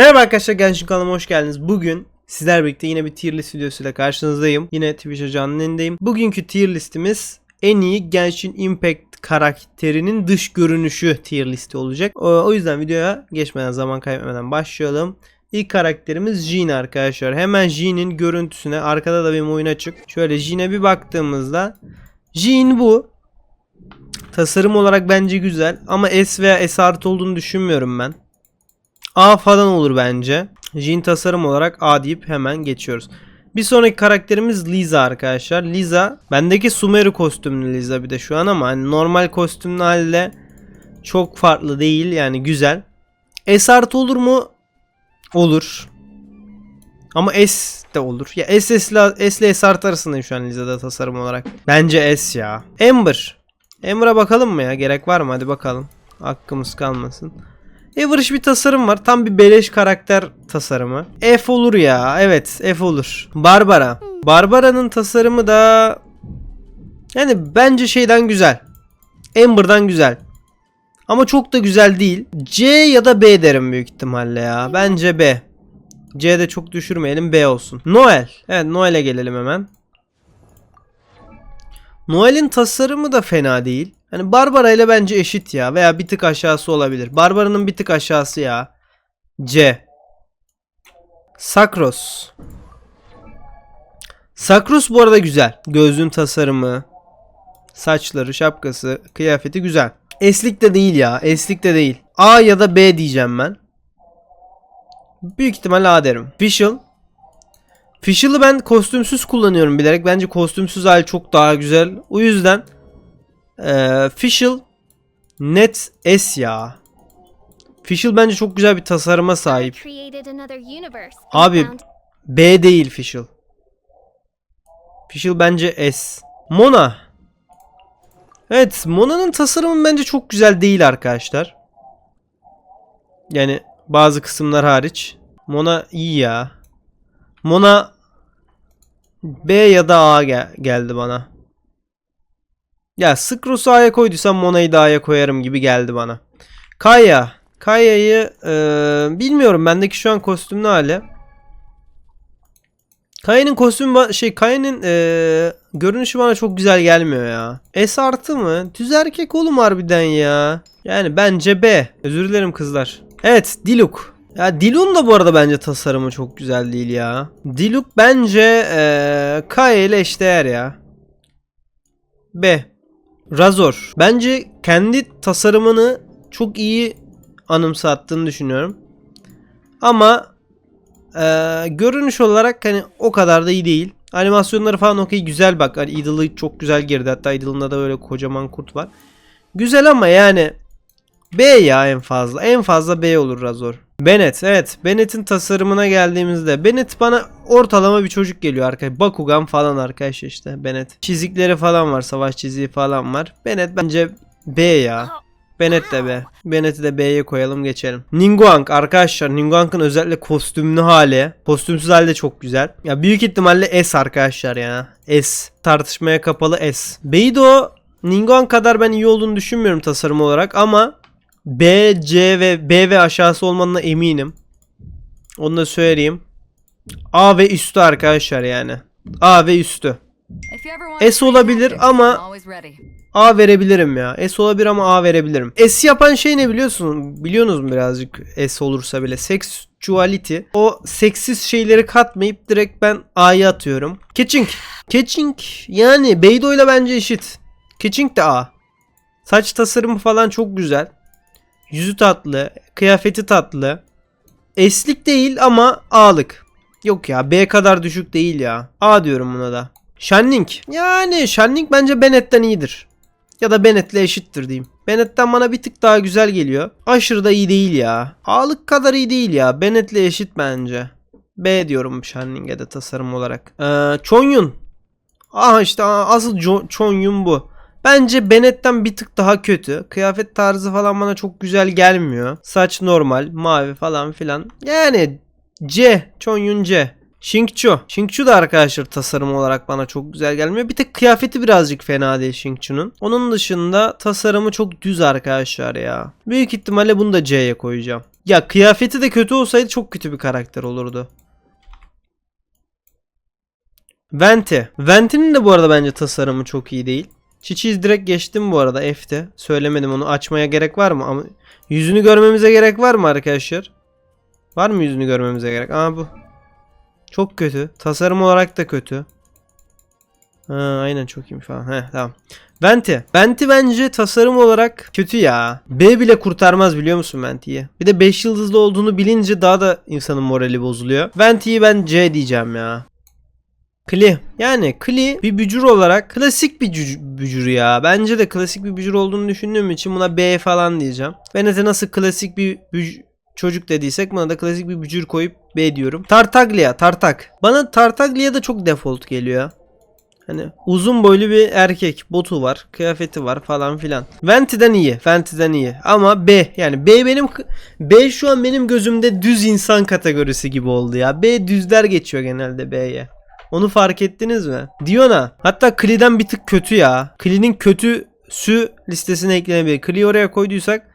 Merhaba arkadaşlar Gençlik kanalıma hoş geldiniz. Bugün sizler birlikte yine bir tier list videosuyla karşınızdayım. Yine Twitch önündeyim. Bugünkü tier listimiz en iyi Genshin Impact karakterinin dış görünüşü tier listi olacak. O, yüzden videoya geçmeden zaman kaybetmeden başlayalım. İlk karakterimiz Jean arkadaşlar. Hemen Jean'in görüntüsüne arkada da benim oyun açık. Şöyle Jean'e bir baktığımızda Jean bu. Tasarım olarak bence güzel ama S veya S artı olduğunu düşünmüyorum ben. A falan olur bence. Jin tasarım olarak A deyip hemen geçiyoruz. Bir sonraki karakterimiz Liza arkadaşlar. Liza bendeki Sumeru kostümlü Liza bir de şu an ama hani normal kostümlü halde çok farklı değil yani güzel. S artı olur mu? Olur. Ama S de olur. Ya S, S, ile- S ile S artı arasındayım şu an Liza'da tasarım olarak. Bence S ya. Ember. Ember'a bakalım mı ya? Gerek var mı? Hadi bakalım. Hakkımız kalmasın. Average bir tasarım var. Tam bir beleş karakter tasarımı. F olur ya. Evet F olur. Barbara. Barbara'nın tasarımı da yani bence şeyden güzel. Amber'dan güzel. Ama çok da güzel değil. C ya da B derim büyük ihtimalle ya. Bence B. C'de çok düşürmeyelim B olsun. Noel. Evet Noel'e gelelim hemen. Noel'in tasarımı da fena değil. Hani Barbara ile bence eşit ya veya bir tık aşağısı olabilir. Barbara'nın bir tık aşağısı ya. C. Sakros. Sakros bu arada güzel. Gözlüğün tasarımı, saçları, şapkası, kıyafeti güzel. Eslik de değil ya. Eslik de değil. A ya da B diyeceğim ben. Büyük ihtimal A derim. Fischl. Fischl'ı ben kostümsüz kullanıyorum bilerek. Bence kostümsüz hali çok daha güzel. O yüzden ee, Fischl Net S ya. Fischl bence çok güzel bir tasarıma sahip. Abi B değil Fischl. Fischl bence S. Mona. Evet Mona'nın tasarımı bence çok güzel değil arkadaşlar. Yani bazı kısımlar hariç. Mona iyi ya. Mona B ya da A gel- geldi bana. Ya Skros'u A'ya koyduysam Mona'yı da A'ya koyarım gibi geldi bana. Kaya. Kaya'yı eee, bilmiyorum bendeki şu an kostümlü hali. Kaya'nın kostümü ba- şey Kaya'nın eee, görünüşü bana çok güzel gelmiyor ya. S artı mı? Düz erkek oğlum harbiden ya. Yani bence B. Özür dilerim kızlar. Evet Diluk. Ya Diluk'un da bu arada bence tasarımı çok güzel değil ya. Diluk bence eee Kaya ile eşdeğer ya. B. Razor. Bence kendi tasarımını çok iyi anımsattığını düşünüyorum. Ama eee, görünüş olarak hani o kadar da iyi değil. Animasyonları falan okey güzel bak. Hani Idle'ı çok güzel girdi. Hatta Idle'ında da böyle kocaman kurt var. Güzel ama yani B ya en fazla. En fazla B olur Razor. Bennett evet. Bennett'in tasarımına geldiğimizde Bennett bana ortalama bir çocuk geliyor arkadaş. Bakugan falan arkadaş işte Bennett. Çizikleri falan var. Savaş çiziği falan var. Bennett bence B ya. Bennett de B. Bennett'i de B'ye koyalım geçelim. Ningguang arkadaşlar. Ningguang'ın özellikle kostümlü hali. Kostümsüz hali de çok güzel. Ya büyük ihtimalle S arkadaşlar ya. S. Tartışmaya kapalı S. Beidou Ningguang kadar ben iyi olduğunu düşünmüyorum tasarım olarak ama B, C ve B ve aşağısı olmanına eminim. Onu da söyleyeyim. A ve üstü arkadaşlar yani. A ve üstü. S olabilir ama A verebilirim ya. S olabilir ama A verebilirim. S yapan şey ne biliyorsun? Biliyorsunuz mu birazcık S olursa bile? Sexuality. O seksiz şeyleri katmayıp direkt ben A'ya atıyorum. Catching. Catching yani Beidou ile bence eşit. Catching de A. Saç tasarımı falan çok güzel. Yüzü tatlı. Kıyafeti tatlı. Eslik değil ama A'lık. Yok ya B kadar düşük değil ya. A diyorum buna da. Shanning. Yani Shanning bence Bennett'ten iyidir. Ya da Bennett'le eşittir diyeyim. Bennett'ten bana bir tık daha güzel geliyor. Aşırı da iyi değil ya. A'lık kadar iyi değil ya. Bennett'le eşit bence. B diyorum Shanning'e de tasarım olarak. Ee, Chonyun. Aha işte asıl Jo- Chonyun bu. Bence Bennett'ten bir tık daha kötü. Kıyafet tarzı falan bana çok güzel gelmiyor. Saç normal, mavi falan filan. Yani C, Chonyun C. Shingchu. Shingchu da arkadaşlar tasarım olarak bana çok güzel gelmiyor. Bir tek kıyafeti birazcık fena değil Shingchu'nun. Onun dışında tasarımı çok düz arkadaşlar ya. Büyük ihtimalle bunu da C'ye koyacağım. Ya kıyafeti de kötü olsaydı çok kötü bir karakter olurdu. Venti. Venti'nin de bu arada bence tasarımı çok iyi değil. Çiçiz direkt geçtim bu arada F'te. Söylemedim onu açmaya gerek var mı? Ama yüzünü görmemize gerek var mı arkadaşlar? Var mı yüzünü görmemize gerek? Aa bu. Çok kötü. Tasarım olarak da kötü. Ha, aynen çok iyiymiş falan. Heh, tamam. Venti. Venti bence tasarım olarak kötü ya. B bile kurtarmaz biliyor musun Venti'yi? Bir de 5 yıldızlı olduğunu bilince daha da insanın morali bozuluyor. Venti'yi ben C diyeceğim ya. Kli. Yani Kli bir bücür olarak klasik bir cü- bücür ya. Bence de klasik bir bücür olduğunu düşündüğüm için buna B falan diyeceğim. Venet'e nasıl klasik bir büc- çocuk dediysek buna da klasik bir bücür koyup B diyorum. Tartaglia, Tartak. Bana Tartaglia da çok default geliyor. Hani uzun boylu bir erkek. Botu var. Kıyafeti var falan filan. Venti'den iyi. Venti'den iyi. Ama B. Yani B benim B şu an benim gözümde düz insan kategorisi gibi oldu ya. B düzler geçiyor genelde B'ye. Onu fark ettiniz mi? Diona. Hatta Kli'den bir tık kötü ya. Kli'nin kötüsü listesine eklenebilir. Kli'yi oraya koyduysak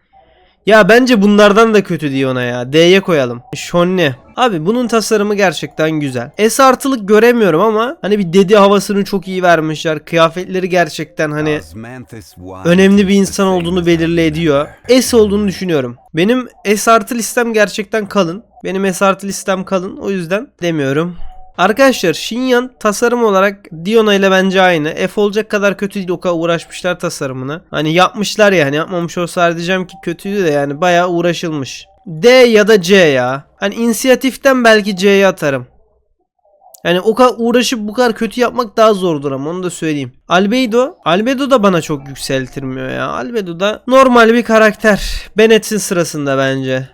ya bence bunlardan da kötü Diona ya. D'ye koyalım. Shonne. Abi bunun tasarımı gerçekten güzel. S artılık göremiyorum ama hani bir dedi havasını çok iyi vermişler. Kıyafetleri gerçekten hani önemli bir insan olduğunu belirli ediyor. S olduğunu düşünüyorum. Benim S artı listem gerçekten kalın. Benim S artı listem kalın. O yüzden demiyorum. Arkadaşlar Shinyan tasarım olarak Diona ile bence aynı. F olacak kadar kötü değil kadar uğraşmışlar tasarımını. Hani yapmışlar yani yapmamış olsalar diyeceğim ki kötüydü de yani bayağı uğraşılmış. D ya da C ya. Hani inisiyatiften belki C'ye atarım. Yani o kadar uğraşıp bu kadar kötü yapmak daha zordur ama onu da söyleyeyim. Albedo. Albedo da bana çok yükseltirmiyor ya. Albedo da normal bir karakter. Bennett'in sırasında bence.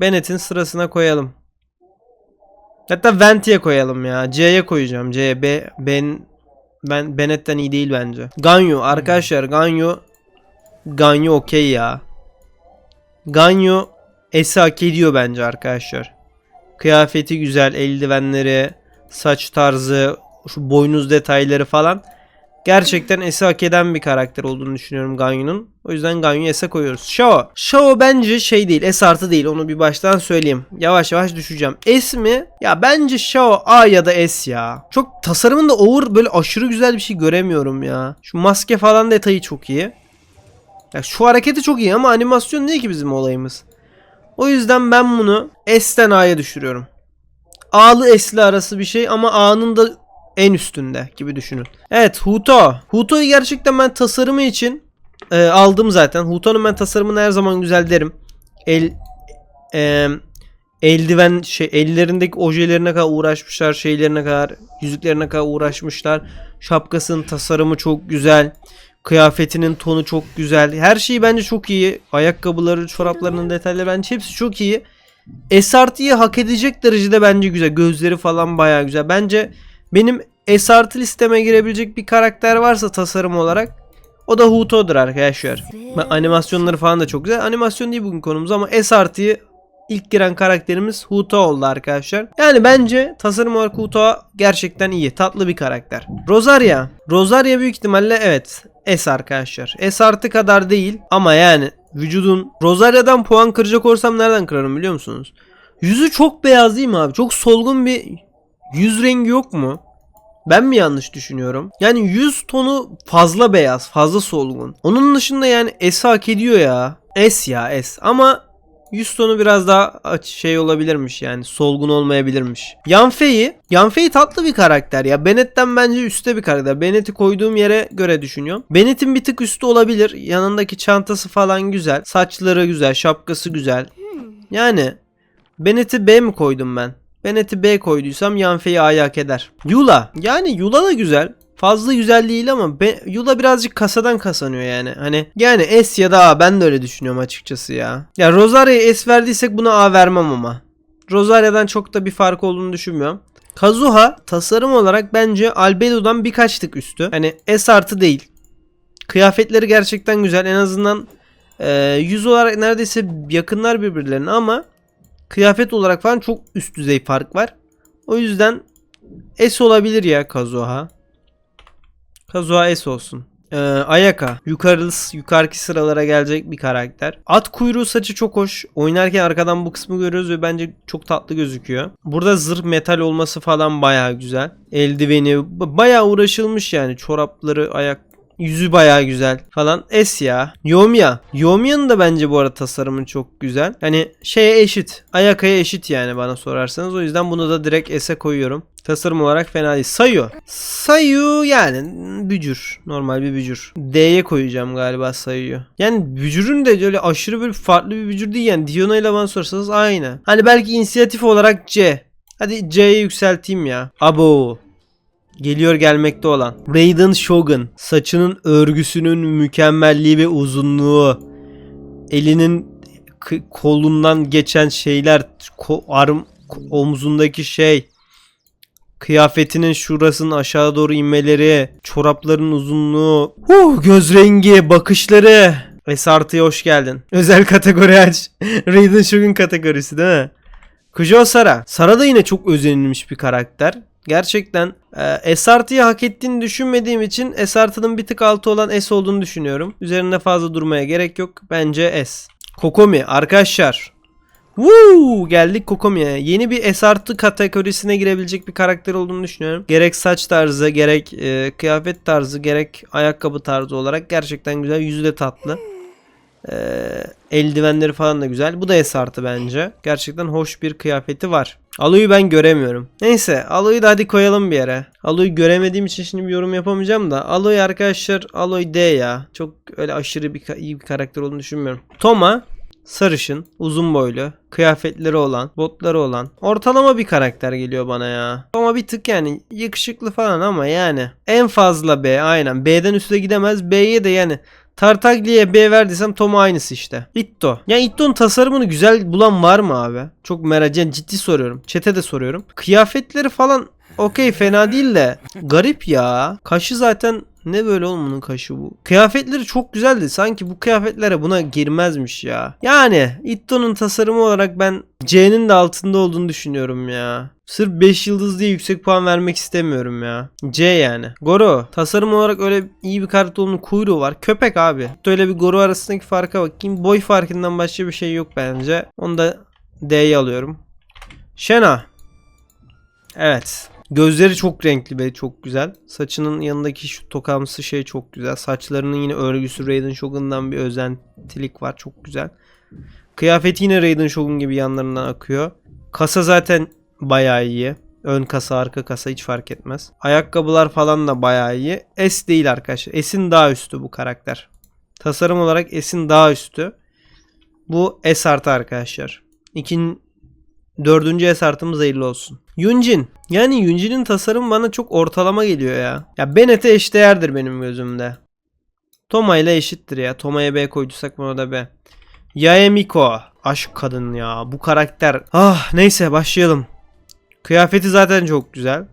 Bennett'in sırasına koyalım. Hatta Venti'ye koyalım ya. C'ye koyacağım. C'ye. B, ben, ben Bennett'ten iyi değil bence. Ganyu. Arkadaşlar Ganyu Ganyu okey ya. Ganyu Esi hak ediyor bence arkadaşlar. Kıyafeti güzel. Eldivenleri, saç tarzı, şu boynuz detayları falan. Gerçekten Esi hak eden bir karakter olduğunu düşünüyorum Ganyu'nun. O yüzden Ganyu'yu S'e koyuyoruz. Shao. Shao bence şey değil. S artı değil. Onu bir baştan söyleyeyim. Yavaş yavaş düşeceğim. S mi? Ya bence Shao A ya da S ya. Çok tasarımında over böyle aşırı güzel bir şey göremiyorum ya. Şu maske falan detayı çok iyi. Ya şu hareketi çok iyi ama animasyon değil ki bizim olayımız. O yüzden ben bunu S'ten A'ya düşürüyorum. A'lı S'li arası bir şey ama A'nın da en üstünde gibi düşünün. Evet Huto. Huto'yu gerçekten ben tasarımı için e, aldım zaten. Huto'nun ben tasarımını her zaman güzel derim. El e, eldiven şey ellerindeki ojelerine kadar uğraşmışlar, şeylerine kadar, yüzüklerine kadar uğraşmışlar. Şapkasının tasarımı çok güzel. Kıyafetinin tonu çok güzel. Her şeyi bence çok iyi. Ayakkabıları, çoraplarının detayları bence hepsi çok iyi. SRT'yi hak edecek derecede bence güzel. Gözleri falan baya güzel. Bence benim SRT listeme girebilecek bir karakter varsa tasarım olarak o da Huto'dur arkadaşlar. Animasyonları falan da çok güzel. Animasyon değil bugün konumuz ama SRT'yi ilk giren karakterimiz Huto oldu arkadaşlar. Yani bence tasarım olarak Huto gerçekten iyi. Tatlı bir karakter. Rosaria. Rosaria büyük ihtimalle evet. S arkadaşlar. S artı kadar değil ama yani vücudun Rosaria'dan puan kıracak olsam nereden kırarım biliyor musunuz? Yüzü çok beyaz değil mi abi? Çok solgun bir yüz rengi yok mu? Ben mi yanlış düşünüyorum? Yani yüz tonu fazla beyaz, fazla solgun. Onun dışında yani S hak ediyor ya. S ya S. Ama yüz tonu biraz daha şey olabilirmiş yani solgun olmayabilirmiş. Yanfei'yi, Yanfei tatlı bir karakter ya. Bennett'ten bence üstte bir karakter. Bennett'i koyduğum yere göre düşünüyorum. Bennett'in bir tık üstü olabilir. Yanındaki çantası falan güzel. Saçları güzel, şapkası güzel. Yani Bennett'i B mi koydum ben? Bennett'i B koyduysam Yanfei'yi A'ya hak eder. Yula. Yani Yula da güzel. Fazla güzel değil ama be, Yula birazcık kasadan kasanıyor yani. Hani yani S ya da A ben de öyle düşünüyorum açıkçası ya. Ya Rosaria'ya S verdiysek buna A vermem ama. Rosaria'dan çok da bir fark olduğunu düşünmüyorum. Kazuha tasarım olarak bence Albedo'dan birkaç tık üstü. Hani S artı değil. Kıyafetleri gerçekten güzel. En azından e, yüz olarak neredeyse yakınlar birbirlerine ama kıyafet olarak falan çok üst düzey fark var. O yüzden S olabilir ya Kazuha. Kazuha S olsun. Ee, Ayaka. Yukarı, yukarıki sıralara gelecek bir karakter. At kuyruğu saçı çok hoş. Oynarken arkadan bu kısmı görüyoruz ve bence çok tatlı gözüküyor. Burada zırh metal olması falan baya güzel. Eldiveni b- bayağı uğraşılmış yani. Çorapları, ayak Yüzü bayağı güzel falan. Es ya. Yomiya. Yomiya'nın da bence bu arada tasarımı çok güzel. Hani şeye eşit. Ayakaya eşit yani bana sorarsanız. O yüzden bunu da direkt S'e koyuyorum. Tasarım olarak fena değil. Sayu. Sayu yani bücür. Normal bir bücür. D'ye koyacağım galiba Sayu'yu. Yani bücürün de öyle aşırı böyle farklı bir bücür değil yani. Diona ile bana sorarsanız aynı. Hani belki inisiyatif olarak C. Hadi C'ye yükselteyim ya. Abo. Geliyor gelmekte olan. Raiden Shogun. Saçının örgüsünün mükemmelliği ve uzunluğu. Elinin kolundan geçen şeyler. Ko- arm omzundaki şey. Kıyafetinin şurasının aşağı doğru inmeleri. Çorapların uzunluğu. Huh, göz rengi, bakışları. Esartı'ya hoş geldin. Özel kategori aç. Raiden Shogun kategorisi değil mi? Kujo Sara. Sara da yine çok özenilmiş bir karakter. Gerçekten e, SRT'yi hak ettiğini düşünmediğim için SRT'nın bir tık altı olan S olduğunu düşünüyorum. Üzerinde fazla durmaya gerek yok. Bence S. Kokomi arkadaşlar. Woo! Geldik Kokomi'ye. Yeni bir SRT kategorisine girebilecek bir karakter olduğunu düşünüyorum. Gerek saç tarzı, gerek e, kıyafet tarzı, gerek ayakkabı tarzı olarak gerçekten güzel. Yüzü de tatlı. Ee, eldivenleri falan da güzel. Bu da S artı bence. Gerçekten hoş bir kıyafeti var. Aloy'u ben göremiyorum. Neyse Aloy'u da hadi koyalım bir yere. Aloy'u göremediğim için şimdi bir yorum yapamayacağım da. Aloy arkadaşlar Aloy D ya. Çok öyle aşırı bir iyi bir karakter olduğunu düşünmüyorum. Toma sarışın, uzun boylu, kıyafetleri olan, botları olan ortalama bir karakter geliyor bana ya. Ama bir tık yani yakışıklı falan ama yani en fazla B aynen. B'den üstüne gidemez. B'ye de yani Tartaglia'ya B verdiysem Tom'a aynısı işte. Itto. Ya Itto'nun tasarımını güzel bulan var mı abi? Çok merak yani ciddi soruyorum. Çete de soruyorum. Kıyafetleri falan okey fena değil de garip ya. Kaşı zaten ne böyle oğlum bunun kaşı bu. Kıyafetleri çok güzeldi. Sanki bu kıyafetlere buna girmezmiş ya. Yani Itto'nun tasarımı olarak ben C'nin de altında olduğunu düşünüyorum ya. Sırf 5 yıldız diye yüksek puan vermek istemiyorum ya. C yani. Goro. Tasarım olarak öyle iyi bir olduğunu kuyruğu var. Köpek abi. Öyle bir Goro arasındaki farka bakayım. Boy farkından başka bir şey yok bence. Onu da D'ye alıyorum. Shena. Evet. Gözleri çok renkli ve çok güzel. Saçının yanındaki şu tokamsı şey çok güzel. Saçlarının yine örgüsü Raiden Shogun'dan bir özentilik var. Çok güzel. Kıyafeti yine Raiden Shogun gibi yanlarından akıyor. Kasa zaten bayağı iyi. Ön kasa arka kasa hiç fark etmez. Ayakkabılar falan da bayağı iyi. S değil arkadaşlar. S'in daha üstü bu karakter. Tasarım olarak S'in daha üstü. Bu S artı arkadaşlar. İkin, dördüncü S artımız hayırlı olsun. Yunjin. Yani Yunjin'in tasarımı bana çok ortalama geliyor ya. Ya Bennett'e eşdeğerdir benim gözümde. Toma ile eşittir ya. Toma'ya B koyduysak buna da B. Yaemiko. Aşk kadın ya. Bu karakter. Ah neyse başlayalım. Kıyafeti zaten çok güzel.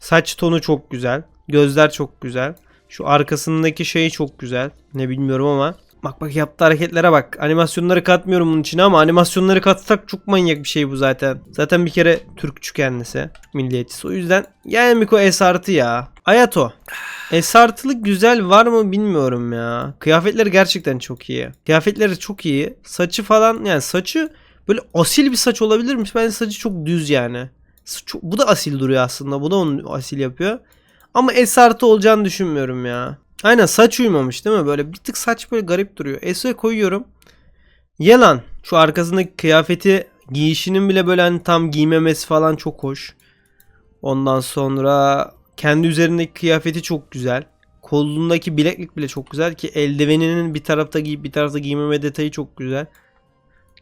Saç tonu çok güzel. Gözler çok güzel. Şu arkasındaki şey çok güzel. Ne bilmiyorum ama. Bak bak yaptığı hareketlere bak. Animasyonları katmıyorum bunun içine ama animasyonları katsak çok manyak bir şey bu zaten. Zaten bir kere Türkçü kendisi. Milliyetçisi. O yüzden Yaemiko S artı ya. Ayato. S artılık güzel var mı bilmiyorum ya. Kıyafetleri gerçekten çok iyi. Kıyafetleri çok iyi. Saçı falan yani saçı böyle asil bir saç olabilir mi? Bence saçı çok düz yani. Bu da asil duruyor aslında. Bu da onu asil yapıyor. Ama S artı olacağını düşünmüyorum ya. Aynen saç uyumamış değil mi? Böyle bir tık saç böyle garip duruyor. S'e koyuyorum. Yalan. Şu arkasındaki kıyafeti giyişinin bile böyle hani tam giymemesi falan çok hoş. Ondan sonra kendi üzerindeki kıyafeti çok güzel. Kolundaki bileklik bile çok güzel ki eldiveninin bir tarafta giyip bir tarafta giymeme detayı çok güzel.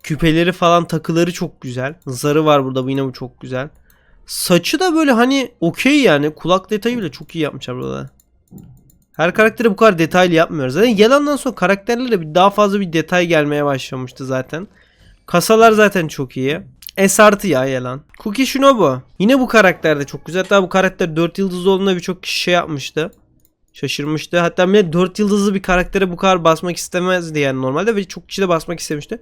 Küpeleri falan takıları çok güzel. Zarı var burada bu yine bu çok güzel. Saçı da böyle hani okey yani kulak detayı bile çok iyi yapmışlar burada. Her karaktere bu kadar detaylı yapmıyoruz. Zaten yalandan sonra karakterlere daha fazla bir detay gelmeye başlamıştı zaten. Kasalar zaten çok iyi. S artı ya yalan. Cookie Shinobu. Yine bu karakter de çok güzel. Hatta bu karakter 4 yıldız olduğunda birçok kişi şey yapmıştı. Şaşırmıştı. Hatta bile 4 yıldızlı bir karaktere bu kadar basmak istemezdi yani normalde ve çok kişi de basmak istemişti.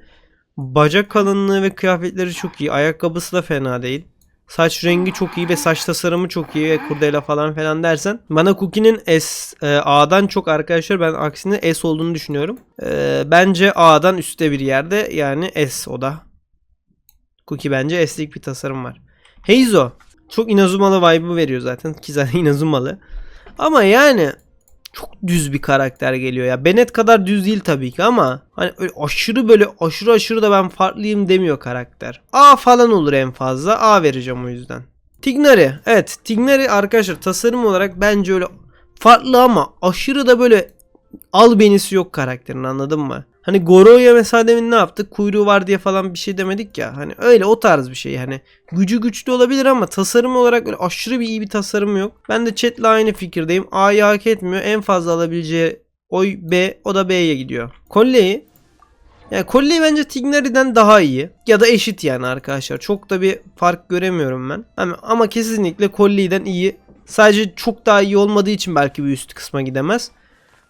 Bacak kalınlığı ve kıyafetleri çok iyi. Ayakkabısı da fena değil. Saç rengi çok iyi ve saç tasarımı çok iyi ve kurdela falan falan dersen bana Cookie'nin S e, A'dan çok arkadaşlar ben aksine S olduğunu düşünüyorum. E, bence A'dan üstte bir yerde yani S o da. Cookie bence S'lik bir tasarım var. Heizo çok Inazumalı vibe'ı veriyor zaten ki zaten Inazumalı. Ama yani çok düz bir karakter geliyor ya. Bennett kadar düz değil tabii ki ama hani aşırı böyle aşırı aşırı da ben farklıyım demiyor karakter. A falan olur en fazla. A vereceğim o yüzden. Tignari. Evet Tignari arkadaşlar tasarım olarak bence öyle farklı ama aşırı da böyle albenisi yok karakterin anladın mı? Hani Goro'ya mesela demin ne yaptık? Kuyruğu var diye falan bir şey demedik ya. Hani öyle o tarz bir şey. Hani gücü güçlü olabilir ama tasarım olarak böyle aşırı bir iyi bir tasarımı yok. Ben de chatle aynı fikirdeyim. A'yı hak etmiyor. En fazla alabileceği oy B. O da B'ye gidiyor. Colley'i yani Colley bence Tignari'den daha iyi. Ya da eşit yani arkadaşlar. Çok da bir fark göremiyorum ben. Ama, ama kesinlikle Colley'den iyi. Sadece çok daha iyi olmadığı için belki bir üst kısma gidemez.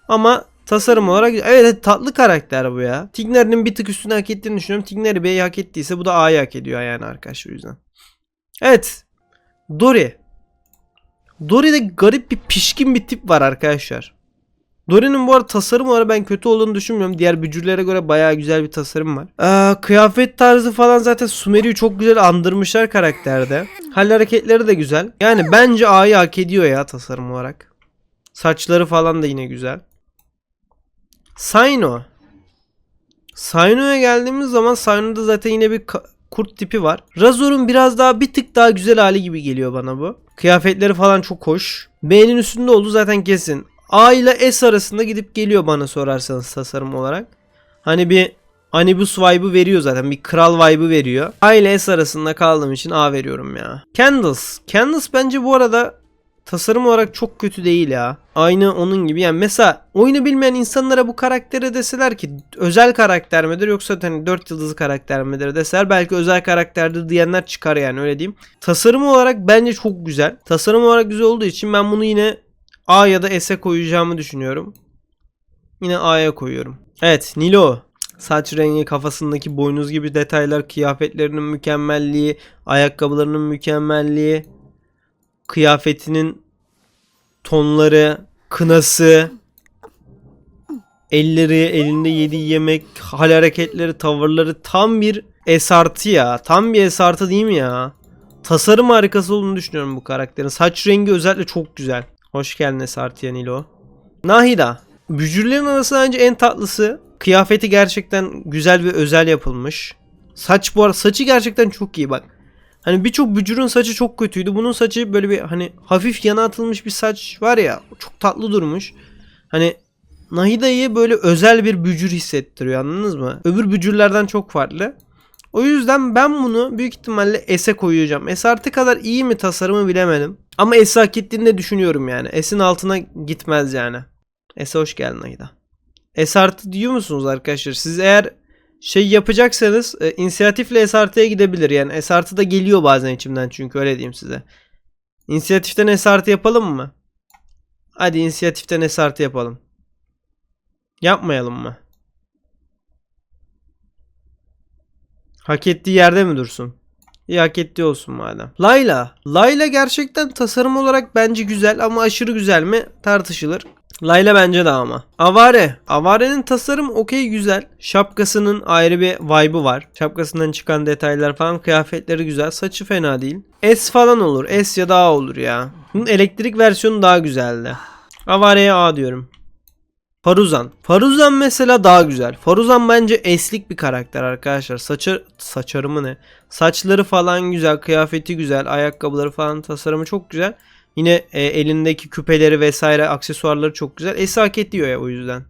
Ama tasarım olarak evet tatlı karakter bu ya. Tignari'nin bir tık üstüne hak ettiğini düşünüyorum. Tignari B'yi hak ettiyse bu da A'yı hak ediyor yani arkadaşlar o yüzden. Evet. Dory. Dory'de garip bir pişkin bir tip var arkadaşlar. Dory'nin bu arada tasarım olarak ben kötü olduğunu düşünmüyorum. Diğer bücürlere göre bayağı güzel bir tasarım var. Ee, kıyafet tarzı falan zaten Sumeri'yi çok güzel andırmışlar karakterde. Hal hareketleri de güzel. Yani bence A'yı hak ediyor ya tasarım olarak. Saçları falan da yine güzel. Saino. Saino'ya geldiğimiz zaman Saino'da zaten yine bir kurt tipi var. Razor'un biraz daha bir tık daha güzel hali gibi geliyor bana bu. Kıyafetleri falan çok hoş. B'nin üstünde oldu zaten kesin. A ile S arasında gidip geliyor bana sorarsanız tasarım olarak. Hani bir Anibus vibe'ı veriyor zaten. Bir kral vibe'ı veriyor. A ile S arasında kaldığım için A veriyorum ya. Candles. Candles bence bu arada tasarım olarak çok kötü değil ya. Aynı onun gibi. Yani mesela oyunu bilmeyen insanlara bu karaktere deseler ki özel karakter midir yoksa hani 4 yıldızlı karakter midir deseler belki özel karakterdir diyenler çıkar yani öyle diyeyim. Tasarım olarak bence çok güzel. Tasarım olarak güzel olduğu için ben bunu yine A ya da S'e koyacağımı düşünüyorum. Yine A'ya koyuyorum. Evet Nilo. Saç rengi, kafasındaki boynuz gibi detaylar, kıyafetlerinin mükemmelliği, ayakkabılarının mükemmelliği, kıyafetinin tonları, kınası, elleri, elinde yediği yemek, hal hareketleri, tavırları tam bir esartı ya. Tam bir esartı değil mi ya? Tasarım harikası olduğunu düşünüyorum bu karakterin. Saç rengi özellikle çok güzel. Hoş geldin Esartiya Nilo. Nahida. Bücürlerin arasında bence en tatlısı. Kıyafeti gerçekten güzel ve özel yapılmış. Saç bu arada saçı gerçekten çok iyi bak. Hani birçok bücürün saçı çok kötüydü. Bunun saçı böyle bir hani hafif yana atılmış bir saç var ya. Çok tatlı durmuş. Hani Nahida'yı böyle özel bir bücür hissettiriyor anladınız mı? Öbür bücürlerden çok farklı. O yüzden ben bunu büyük ihtimalle S'e koyacağım. S artı kadar iyi mi tasarımı bilemedim. Ama S hak ettiğini de düşünüyorum yani. S'in altına gitmez yani. S'e hoş geldin Ayda. S artı diyor musunuz arkadaşlar? Siz eğer şey yapacaksanız e, inisiyatifle S artıya gidebilir. Yani S artı da geliyor bazen içimden çünkü öyle diyeyim size. İnisiyatiften S artı yapalım mı? Hadi inisiyatiften S artı yapalım. Yapmayalım mı? Hak ettiği yerde mi dursun? İyi hak ettiği olsun madem. Layla. Layla gerçekten tasarım olarak bence güzel ama aşırı güzel mi tartışılır. Layla bence de ama. Avare. Avare'nin tasarım okey güzel. Şapkasının ayrı bir vibe'ı var. Şapkasından çıkan detaylar falan kıyafetleri güzel. Saçı fena değil. S falan olur. S ya da A olur ya. Bunun elektrik versiyonu daha güzeldi. Avare'ye A diyorum. Faruzan. Faruzan mesela daha güzel. Faruzan bence eslik bir karakter arkadaşlar. Saçı saçarı mı ne? Saçları falan güzel, kıyafeti güzel, ayakkabıları falan tasarımı çok güzel. Yine e, elindeki küpeleri vesaire aksesuarları çok güzel. Esi hak ediyor ya o yüzden.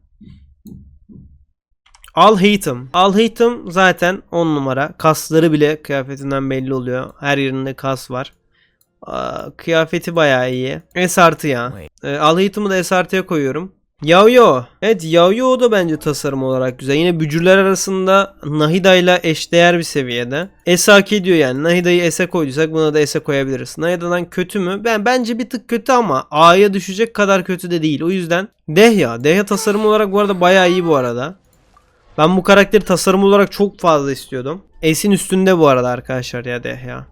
Al Haytham. Al Haytham zaten 10 numara. Kasları bile kıyafetinden belli oluyor. Her yerinde kas var. Aa, kıyafeti bayağı iyi. S artı ya. E, Al Haytham'ı da S artıya koyuyorum. Yao Yo. Evet Yao Yo da bence tasarım olarak güzel. Yine bücürler arasında Nahida ile eşdeğer bir seviyede. S hak ediyor yani. Nahida'yı S'e koyduysak buna da S'e koyabiliriz. Nahida'dan kötü mü? Ben bence bir tık kötü ama A'ya düşecek kadar kötü de değil. O yüzden Dehya. Dehya tasarım olarak bu arada bayağı iyi bu arada. Ben bu karakteri tasarım olarak çok fazla istiyordum. S'in üstünde bu arada arkadaşlar ya Dehya.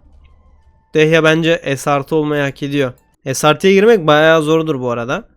Dehya bence S artı olmayı hak ediyor. S artıya girmek bayağı zordur bu arada.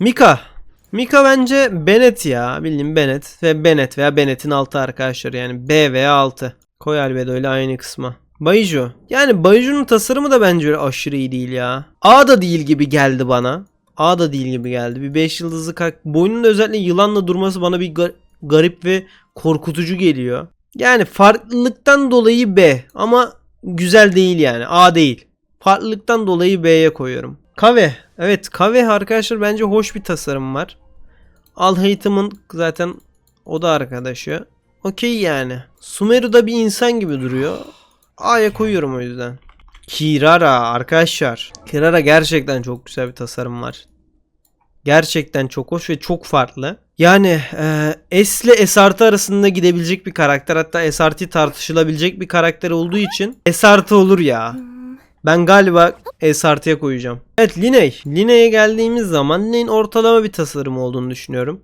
Mika. Mika bence Bennett ya. Bildiğin Bennett ve Bennett veya Bennett'in altı arkadaşlar. Yani B veya 6. Koy albedo ile aynı kısma. Baiju. Yani Baiju'nun tasarımı da bence öyle aşırı iyi değil ya. A da değil gibi geldi bana. A da değil gibi geldi. Bir 5 yıldızlı karak boynunda özellikle yılanla durması bana bir gar- garip ve korkutucu geliyor. Yani farklılıktan dolayı B ama güzel değil yani. A değil. Farklılıktan dolayı B'ye koyuyorum. Kave. Evet Kave arkadaşlar bence hoş bir tasarım var. Al Haytam'ın zaten o da arkadaşı. Okey yani. Sumeru da bir insan gibi duruyor. A'ya koyuyorum o yüzden. Kirara arkadaşlar. Kirara gerçekten çok güzel bir tasarım var. Gerçekten çok hoş ve çok farklı. Yani e, S ile S artı arasında gidebilecek bir karakter. Hatta S artı tartışılabilecek bir karakter olduğu için S artı olur ya. Ben galiba S artıya koyacağım. Evet Liney. Liney'e geldiğimiz zaman Liney'in ortalama bir tasarım olduğunu düşünüyorum.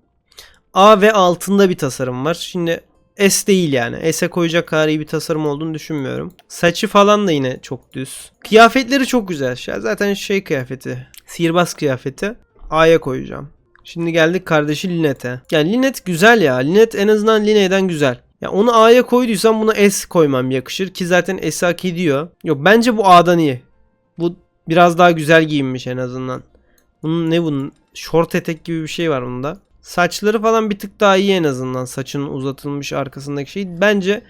A ve altında bir tasarım var. Şimdi S değil yani. S'e koyacak kadar iyi bir tasarım olduğunu düşünmüyorum. Saçı falan da yine çok düz. Kıyafetleri çok güzel. Zaten şey kıyafeti. Sihirbaz kıyafeti. A'ya koyacağım. Şimdi geldik kardeşi Linet'e. Yani Linet güzel ya. Linet en azından Linet'den güzel. Ya onu A'ya koyduysam buna S koymam yakışır ki zaten S hak ediyor. Yok bence bu A'dan iyi. Bu biraz daha güzel giyinmiş en azından. Bunun ne bunun? Short etek gibi bir şey var bunda. Saçları falan bir tık daha iyi en azından. Saçının uzatılmış arkasındaki şey. Bence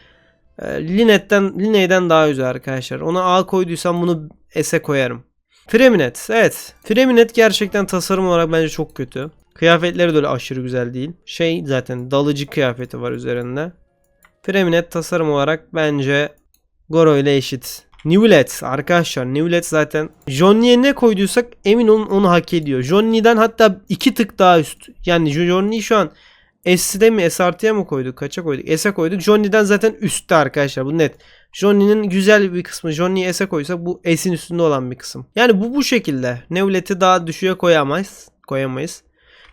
e, Linet'ten, Liney'den daha güzel arkadaşlar. Ona A koyduysam bunu S'e koyarım. Freminet. Evet. Freminet gerçekten tasarım olarak bence çok kötü. Kıyafetleri de öyle aşırı güzel değil. Şey zaten dalıcı kıyafeti var üzerinde. Freminet tasarım olarak bence Goro ile eşit. Newlet arkadaşlar Newlet zaten Johnny'ye ne koyduysak emin olun onu hak ediyor. Johnny'den hatta iki tık daha üst. Yani Johnny şu an S'de mi SRT'ye mi koyduk? Kaça koyduk? S'e koyduk. Johnny'den zaten üstte arkadaşlar bu net. Johnny'nin güzel bir kısmı. Johnny'yi S'e koysak bu S'in üstünde olan bir kısım. Yani bu bu şekilde. Newlet'i daha düşüğe koyamayız. Koyamayız.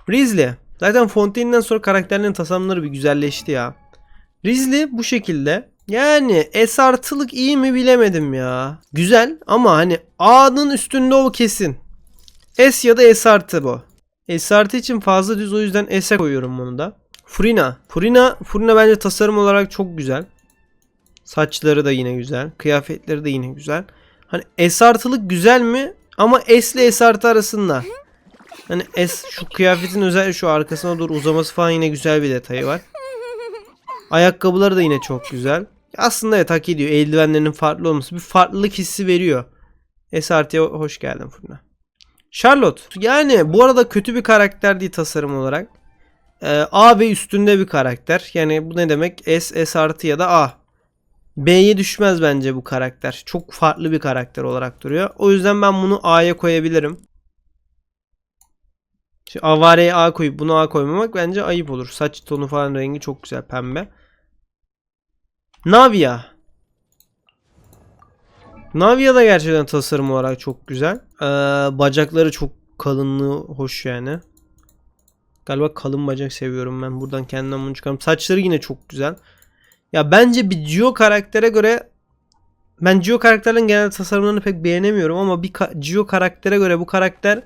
Risley. Zaten Fontaine'den sonra karakterlerin tasarımları bir güzelleşti ya. Risley bu şekilde. Yani S artılık iyi mi bilemedim ya. Güzel ama hani A'nın üstünde o kesin. S ya da S artı bu. S artı için fazla düz o yüzden S'e koyuyorum bunu da. Furina. Furina, Furina bence tasarım olarak çok güzel. Saçları da yine güzel. Kıyafetleri de yine güzel. Hani S artılık güzel mi? Ama S ile S artı arasında. Hani S şu kıyafetin özellikle şu arkasına doğru uzaması falan yine güzel bir detayı var. Ayakkabıları da yine çok güzel. Aslında evet hak ediyor. Eldivenlerinin farklı olması bir farklılık hissi veriyor. SRT'ye hoş geldin Fırına. Charlotte. Yani bu arada kötü bir karakter değil tasarım olarak. Ee, A ve üstünde bir karakter. Yani bu ne demek? S, S artı ya da A. B'ye düşmez bence bu karakter. Çok farklı bir karakter olarak duruyor. O yüzden ben bunu A'ya koyabilirim. Şimdi Avare'ye A koyup bunu A koymamak bence ayıp olur. Saç tonu falan rengi çok güzel pembe. Navia. Navia da gerçekten tasarım olarak çok güzel. Ee, bacakları çok kalınlığı hoş yani. Galiba kalın bacak seviyorum ben. Buradan kendimden bunu çıkarım. Saçları yine çok güzel. Ya bence bir Gio karaktere göre ben Gio karakterlerin genel tasarımlarını pek beğenemiyorum ama bir Gio karaktere göre bu karakter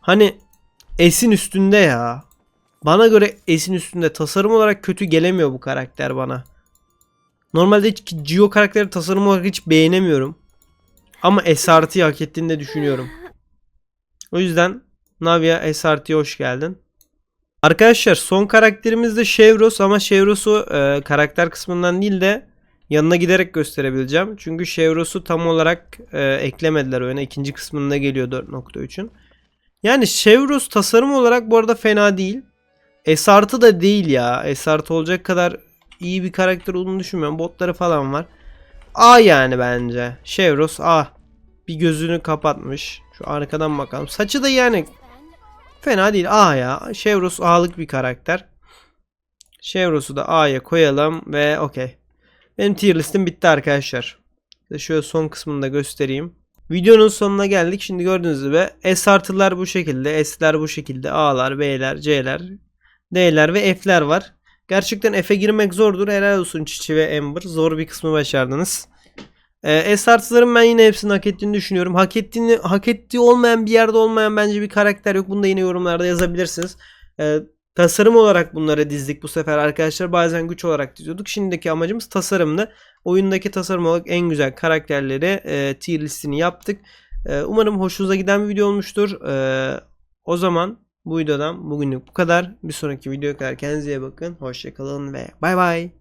hani S'in üstünde ya. Bana göre S'in üstünde tasarım olarak kötü gelemiyor bu karakter bana. Normalde hiç Gio karakteri tasarım olarak hiç beğenemiyorum. Ama SRT'yi hak ettiğini de düşünüyorum. O yüzden Navia SRT'ye hoş geldin. Arkadaşlar son karakterimiz de Chevros ama Chevros'u e, karakter kısmından değil de yanına giderek gösterebileceğim. Çünkü Chevros'u tam olarak e, eklemediler oyuna. ikinci kısmında geliyor 4.3'ün. Yani Chevros tasarım olarak bu arada fena değil. S da değil ya. S olacak kadar iyi bir karakter olduğunu düşünmüyorum. Botları falan var. A yani bence. Chevros A. Bir gözünü kapatmış. Şu arkadan bakalım. Saçı da yani fena değil. A ya. Chevros A'lık bir karakter. Chevros'u da A'ya koyalım ve okey. Benim tier listim bitti arkadaşlar. Şöyle son kısmını da göstereyim. Videonun sonuna geldik. Şimdi gördüğünüz gibi S artılar bu şekilde. S'ler bu şekilde. A'lar, B'ler, C'ler, D'ler ve F'ler var. Gerçekten F'e girmek zordur. Helal olsun Çiçi ve Ember. Zor bir kısmı başardınız. Ee, S artıların ben yine hepsini hak ettiğini düşünüyorum. Hak ettiğini hak ettiği olmayan bir yerde olmayan bence bir karakter yok. Bunu da yine yorumlarda yazabilirsiniz. Ee, tasarım olarak bunları dizdik bu sefer arkadaşlar. Bazen güç olarak diziyorduk. Şimdiki amacımız tasarımdı. Oyundaki tasarım olarak en güzel karakterleri e, tier listini yaptık. E, umarım hoşunuza giden bir video olmuştur. E, o zaman bu videodan bugünlük bu kadar. Bir sonraki videoya kadar kendinize iyi bakın. Hoşçakalın ve bay bay.